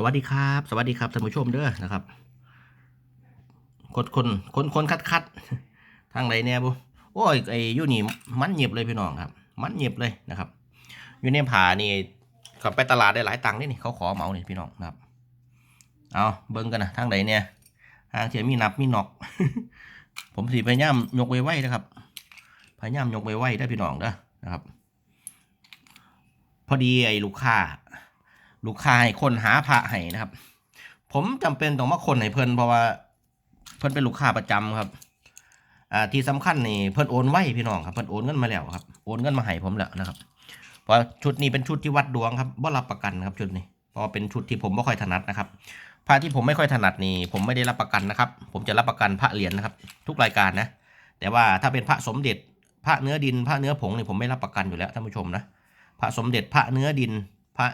สวัสดีครับ สวัสดีครับท่านผู้ชมเด้อนะครับคนคนคนคนคัดคัดทางไหนเนี่ยบุโอ้ยไอ้ยูนี่มันเหยียบเลยพี่น้องครับ มันเหยียบเลยนะครับอยู่ในผานี่ขับไปตลาดได้หลายตังค์นี่นี่เขาขอเหมาเนี่ยพี่น้องนะครับ เอาเบิ้งกันนะทางไหนเนี่ยทางเทียมีนับมีนอก ผมสิพยายามยกไว้ไว้นะครับพยายามยกไว้ไว้ได้พี่น้องเด้อนะครับ พอดีไอ้ลูกค้า ลูกค้าให้คนหาพระให้นะครับ ผมจำเป็นต้องมาคนให้เพิ่นเพราะว่า เพิ่นเป็นลูกค้าประจำครับอ่าที่สำคัญนี่เพิ่นโอนไว้พี่น้องครับเพิ่นโอนเงินมาแล้วครับโอนเงินมาให้ผมแล้วนะครับ เพราะชุดนี้เป็นชุดที่วัดดวงครับบ่รับประกันครับชุดนี้เพราะเป็นชุดที่ผมไม่ค่อยถนัดนะครับพระที่ผมไม่ค่อยถนัดนี่ผมไม่ได้รับประกันนะครับ ผมจะรับประกันพระเหรียญนะครับ ทุกรายการนะ แต่ว่าถ้าเป็นพระสมเด็จพระเนื้อดิน พระเนื้อผงนี่ผมไม่รับประกันอยู่แล้วท่านผู้ชมนะพระสมเด็จพระเนื้อดิน พระ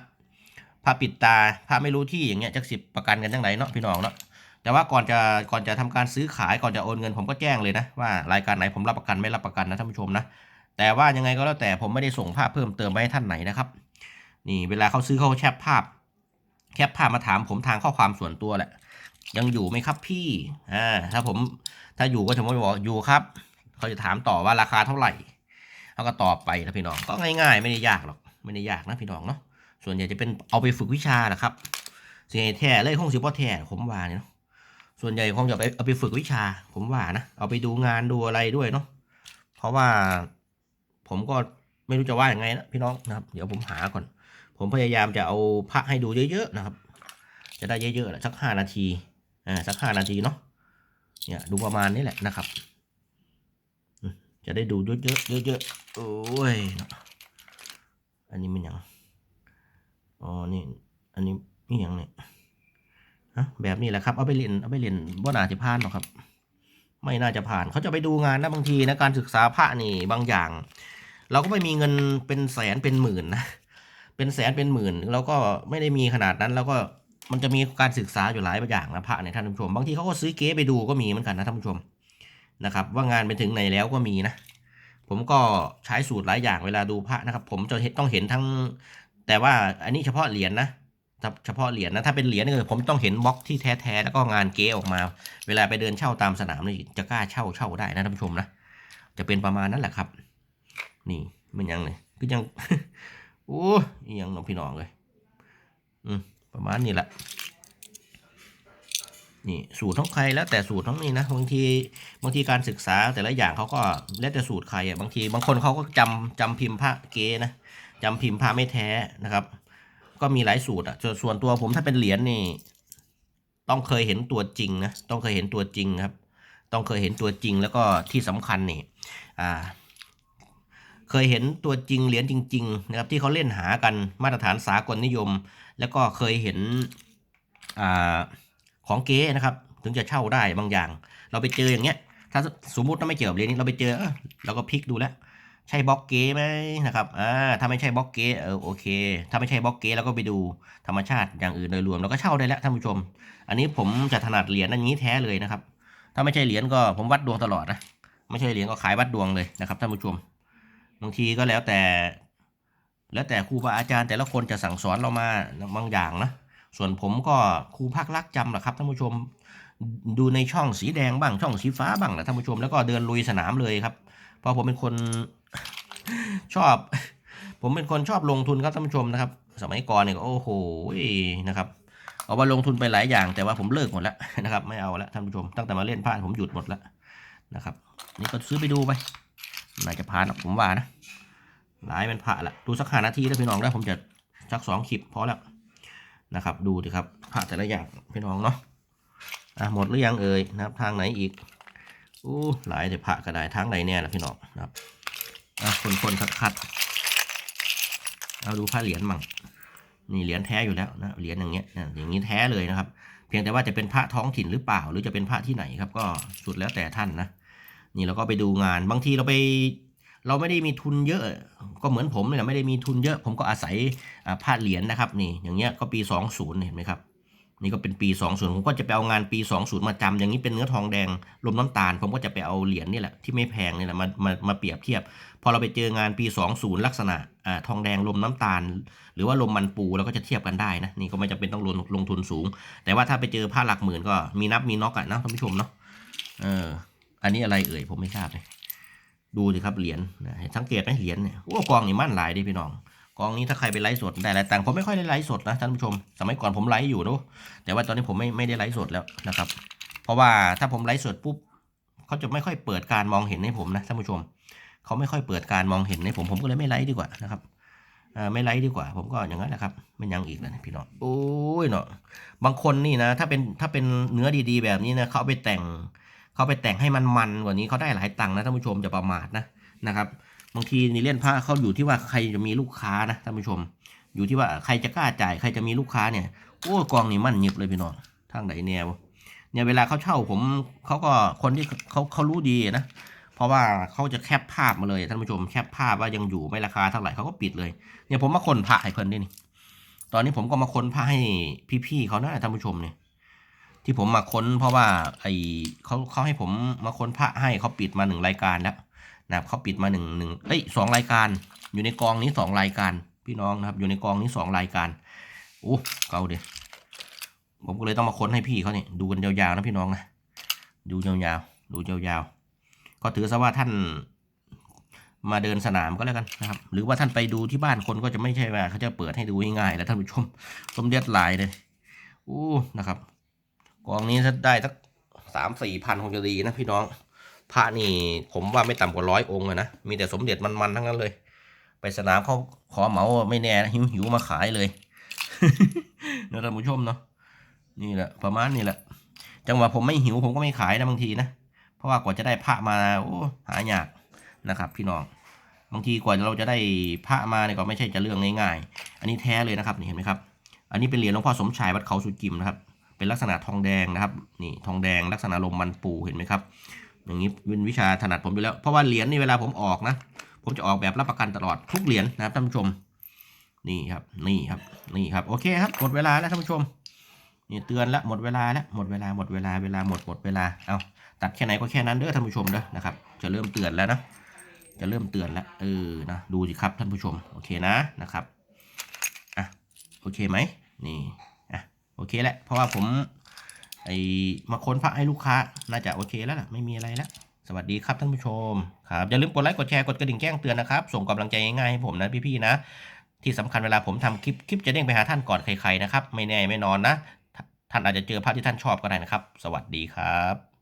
พระปิดตาพระไม่รู้ที่อย่างเงี้ยจักสิบประกันกันจังไหนเนาะพี่น้องเนาะแต่ว่าก่อนจะก่อนจะทำการซื้อขายก่อนจะโอนเงินผมก็แจ้งเลยนะว่ารายการไหนผมรับประกันไม่รับประกันนะท่านผู้ชมนะแต่ว่ายังไงก็แล้วแต่ผมไม่ได้ส่งภาพเพิ่มเติมไปให้ท่านไหนนะครับ นี่เวลาเขาซื้อเขาแคปภาพ แคปภาพมาถามผมทางข้อความส่วนตัวแหละ ยังอยู่ไหมครับพี่อ่าถ้าผมถ้าอยู่ก็ผมก็บอกอยู่ครับ เขาจะถามต่อว่าราคาเท่าไหร่เขาก็ตอบไปนะพี่น้องก็ง่าย ๆ ไม่ได้ยากหรอกไม่ได้ยากนะพี่น้องเนาะ ส่วนใหญ่จะเป็นเอาไปฝึกวิชาแหละครับสิ่งแท้เลยคงสิบ่แท้ผมว่าเนี่ยเนาะส่วนใหญ่คงจะไปเอาไปฝึกวิชา ผมว่านะเอาไปดูงานดูอะไรด้วยเนาะเพราะว่าผมก็ไม่รู้จะว่าอย่างไงนะพี่น้องนะครับ เดี๋ยวผมหาก่อน ผมพยายามจะเอาพระให้ดูเยอะๆนะครับ จะได้เยอะๆแหละสักห้านาทีอ่าสักห้านาทีเนาะเนี่ยดูประมาณนี้แหละนะครับ จะได้ดูเยอะๆเยอะๆโอ้ยอันนี้มันยัง อ๋อ นี่ อันนี้นี่ยังเนี่ยฮะแบบนี้แหละครับ เอาไปเรียนเอาไปเรียนบ่น่าจะผ่านหรอกครับ ไม่น่าจะผ่าน เขาจะไปดูงานนะบางทีนะการศึกษาพระนี่บางอย่าง เราก็ไม่มีเงินเป็นแสนเป็นหมื่นนะ เป็นแสนเป็นหมื่นเราก็ไม่ได้มีขนาดนั้นแล้วก็มันจะมีการศึกษาอยู่หลายอย่างนะพระในยท่านผู้ชม บางทีเขาก็ซื้อเก๊ไปดูก็มีเหมือนกันนะท่านผู้ชมนะครับ ว่างานไปถึงไหนแล้วก็มีนะ ผมก็ใช้สูตรหลายอย่างเวลาดูพระนะครับ ผมจะต้องเห็นทั้ง แต่ว่าอันนี้เฉพาะเหรียญนะเฉพาะเหรียญนะถ้าเป็นเหรียญนี่คือผมต้องเห็นบล็อกที่แท้ๆแล้วก็งานเก๊ออกมา เวลาไปเดินเช่าตามสนามนี่จะกล้าเช่าเช่าได้นะท่านผู้ชมนะจะเป็นประมาณนั้นแหละครับ นี่มันยังเลยคือยังโอ้ยยังน้องพี่น้องเลยอืมประมาณนี้แหละนี่สูตรของใครแล้วแต่สูตรของนี่นะบางทีบางทีการศึกษาแต่ละอย่างเขาก็แล้วแต่สูตรใครอะบางทีบางคนเขาก็จำจำพิมพ์พระเกนะ จำพิมพ์พระไม่แท้นะครับ ก็มีหลายสูตรอะส่วนส่วนตัวผมถ้าเป็นเหรียญนี่ ต้องเคยเห็นตัวจริงนะต้องเคยเห็นตัวจริงครับ ต้องเคยเห็นตัวจริงแล้วก็ที่สำคัญนี่อ่าเคยเห็นตัวจริงเหรียญจริง ๆ นะครับ ที่เขาเล่นหากันมาตรฐานสากลนิยม แล้วก็เคยเห็นอของเก๊นะครับ ถึงจะเช่าได้บางอย่าง เราไปเจออย่างเงี้ย ถ้าสมมติว่าไม่เกี่ยวกับเหรียญนี้เราไปเจอเราก็พลิกดูแล้ว ใช่บล็อกเก้ไหมนะครับอ่าถ้าไม่ใช่บล็อกเก้เออโอเค ถ้าไม่ใช่บล็อกเก้เราก็ไปดูธรรมชาติอย่างอื่นโดยรวมเราก็เช่าได้แล้วท่านผู้ชม อันนี้ผมจะถนัดเหรียญอันนี้แท้เลยนะครับ ถ้าไม่ใช่เหรียญก็ผมวัดดวงตลอดนะไม่ใช่เหรียญก็ขายวัดดวงเลยนะครับท่านผู้ชมบางทีก็แล้วแต่ แล้วแต่ครูบาอาจารย์ แต่ละคนจะสั่งสอนเรามาบางอย่างนะส่วนผมก็ครูพักรักจำแหละครับท่านผู้ชมดูในช่องสีแดงบ้างช่องสีฟ้าบ้างนะท่านผู้ชมแล้วก็เดินลุยสนามเลยครับเพราะผมเป็นคน ชอบ ผมเป็นคนชอบลงทุนครับท่านผู้ชมนะครับ สมัยก่อนเนี่ยโอ้โหนะครับเอามาลงทุนไปหลายอย่าง แต่ว่าผมเลิกหมดแล้วนะครับ ไม่เอาแล้วท่านผู้ชม ตั้งแต่มาเล่นพลาดผมหยุดหมดแล้วนะครับ นี่ก็ซื้อไปดูไปน่าจะผ่านหรอกผมว่านะหลายเป็นพระละดูสักห้านาทีแล้วพี่น้องได้ผมจะสักสองคลิปพอแล้วนะครับ ดูดิครับพระแต่ละอย่างพี่น้องเนาะอะหมดหรือยังเอ่ยนะครับ ทางไหนอีกอู้หลายแต่พระก็ได้ทางไหนเนี่ยนะพี่น้องนะครับ อะคนคนคัดคัดเอาดูผ้าเหรียญมั่งนี่เหรียญแท้อยู่แล้วนะเหรียญอย่างเงี้ยอย่างนี้แท้เลยนะครับ เพียงแต่ว่าจะเป็นพระท้องถิ่นหรือเปล่า หรือจะเป็นพระที่ไหนครับ ก็สุดแล้วแต่ท่านนะนี่เราก็ไปดูงานบางทีเราไปเราไม่ได้มีทุนเยอะ ก็เหมือนผมเนี่ยไม่ได้มีทุนเยอะ ผมก็อาศัยผ้าเหรียญนะครับ นี่อย่างเงี้ยก็ปีสองศูนย์เห็นไหมครับ นี่ก็เป็นปี 20 ผมก็จะไปเอางานปี 20 มาจำอย่างนี้เป็นเนื้อทองแดงลมน้ำตาล ผมก็จะไปเอาเหรียญนี่แหละที่ไม่แพงนี่แหละมามามาเปรียบเทียบ พอเราไปเจองานปี 20 ลักษณะอ่าทองแดงลมน้ำตาล หรือว่าลมมันปูเราก็จะเทียบกันได้นะนี่ก็ไม่จำเป็นต้องลงลงทุนสูง แต่ว่าถ้าไปเจอผ้าหลักหมื่นก็มีนับมีน็อกอะนะท่านผู้ชมเนาะเอออันนี้อะไรเอ่ยผมไม่ทราบเลยดูสิครับเหรียญนะสังเกตไหมเหรียญเนี่ยโอ้กองนี่มั่นหลายดิพี่น้อง กองนี้ถ้าใครไปไลฟ์สดได้หลายตังค์ผมไม่ค่อยได้ไลฟ์สดนะท่านผู้ชม สมัยก่อนผมไลฟ์อยู่เนอะแต่ว่าตอนนี้ผมไม่ไม่ได้ไลฟ์สดแล้วนะครับ เพราะว่าถ้าผมไลฟ์สดปุ๊บเขาจะไม่ค่อยเปิดการมองเห็นให้ผมนะท่านผู้ชมเขาไม่ค่อยเปิดการมองเห็นให้ผมผมก็เลยไม่ไลฟ์ดีกว่านะครับไม่ไลฟ์ดีกว่า ผมก็อย่างนั้นแหละครับไม่ยังอีกแล้วพี่น้องโอ้ยเนาะบางคนนี่นะ ถ้าเป็นถ้าเป็นเนื้อดีๆ แบบนี้นะเขาไปแต่งเขาเอาไปแต่งให้มันมันกว่านี้เขาได้หลายตังค์นะท่านผู้ชมจะประมาทนะนะครับ บางทีนี่เล่นผ้าเขาอยู่ที่ว่าใครจะมีลูกค้านะท่านผู้ชม อยู่ที่ว่าใครจะกล้าจ่ายใครจะมีลูกค้าเนี่ยโอ้กองนี่มั่นหยิบเลยพี่น้องทางไหนแนวเนี่ยเวลาเขาเช่าผมเขาก็คนที่เขาเขารู้ดีนะเพราะว่าเขาจะแคปภาพมาเลยท่านผู้ชมแคปภาพว่ายังอยู่ไม่ราคาเท่าไหร่เขาก็ปิดเลยเนี่ยผมมาคนพระให้เพิ่นด้วยนี่ตอนนี้ผมก็มาค้นพระให้พี่ๆเขานะท่านผู้ชมเนี่ยที่ผมมาค้นเพราะว่าไอเขาเขาให้ผมมาค้นพระให้เขาปิดมาหนึ่งรายการแล้ว นะครับเขาปิดมาหนึ่งหนึ่งเอ้ยสองรายการ อยู่ในกองนี้สองรายการ พี่น้องนะครับ อยู่ในกองนี้สองรายการโอ้เก่าเดียผมก็เลยต้องมาค้นให้พี่เขาเนี่ยดูกันยาวๆนะพี่น้องนะดูยาวๆดูยาวๆก็ถือซะว่าท่านมาเดินสนามก็แล้วกันนะครับ หรือว่าท่านไปดูที่บ้านคนก็จะไม่ใช่ว่าเขาจะเปิดให้ดูง่ายๆแล้วท่านผู้ชมสมเด็จหลายเลยโอ้นะครับกองนี้ถ้าได้สักสามสี่พันคงจะดีนะพี่น้อง พระนี่ผมว่าไม่ต่ำกว่าร้อยองค์นะ มีแต่สมเด็จมันๆทั้งนั้นเลย ไปสนามเขาขอเหมาไม่แน่หิวหิวๆมาขายเลยนะท่านผู้ชมเนาะนี่แหละประมาณนี้แหละ จังหวะผมไม่หิวผมก็ไม่ขายนะบางทีนะ เพราะว่ากว่าจะได้พระมาโอ้หายากนะครับ พี่น้องบางทีกว่าเราจะได้พระมาเนี่ยก็ไม่ใช่จะเรื่องง่ายๆ อันนี้แท้เลยนะครับนี่เห็นไหมครับ อันนี้เป็นเหรียญหลวงพ่อสมชายวัดเขาสุจิมนะครับ เป็นลักษณะทองแดงนะครับ นี่ทองแดงลักษณะลมมันปูเห็นไหมครับ อย่างนี้เป็นวิชาถนัดผมอยู่แล้ว เพราะว่าเหรียญนี่เวลาผมออกนะ ผมจะออกแบบรับประกันตลอดทุกเหรียญนะครับท่านผู้ชม นี่ครับ นี่ครับ นี่ครับ โอเคครับ หมดเวลาแล้วท่านผู้ชม นี่เตือนแล้วหมดเวลาแล้วหมดเวลาหมดเวลาเวลาหมดหมดเวลา เอาตัดแค่ไหนก็แค่นั้นเด้อท่านผู้ชมเด้อนะครับ จะเริ่มเตือนแล้วนะ จะเริ่มเตือนแล้ว เออ นะ ดูสิครับท่านผู้ชม โอเคนะนะครับ อะ โอเคไหมนี่ อะ โอเคแหละ เพราะว่าผม ไอมาค้นพระให้ลูกค้า น่าจะโอเคแล้วล่ะ ไม่มีอะไรแล้ว สวัสดีครับท่านผู้ชม ครับ อย่าลืมกดไลค์ กดแชร์ กดกระดิ่งแจ้งเตือนนะครับ ส่งกำลังใจง่ายๆให้ผมนะพี่ๆนะ ที่สำคัญเวลาผมทำคลิป คลิปจะเด้งไปหาท่านก่อนใครๆนะครับ ไม่แน่ไม่นอนนะ ท่านอาจจะเจอภาพที่ท่านชอบก็ได้นะครับ สวัสดีครับ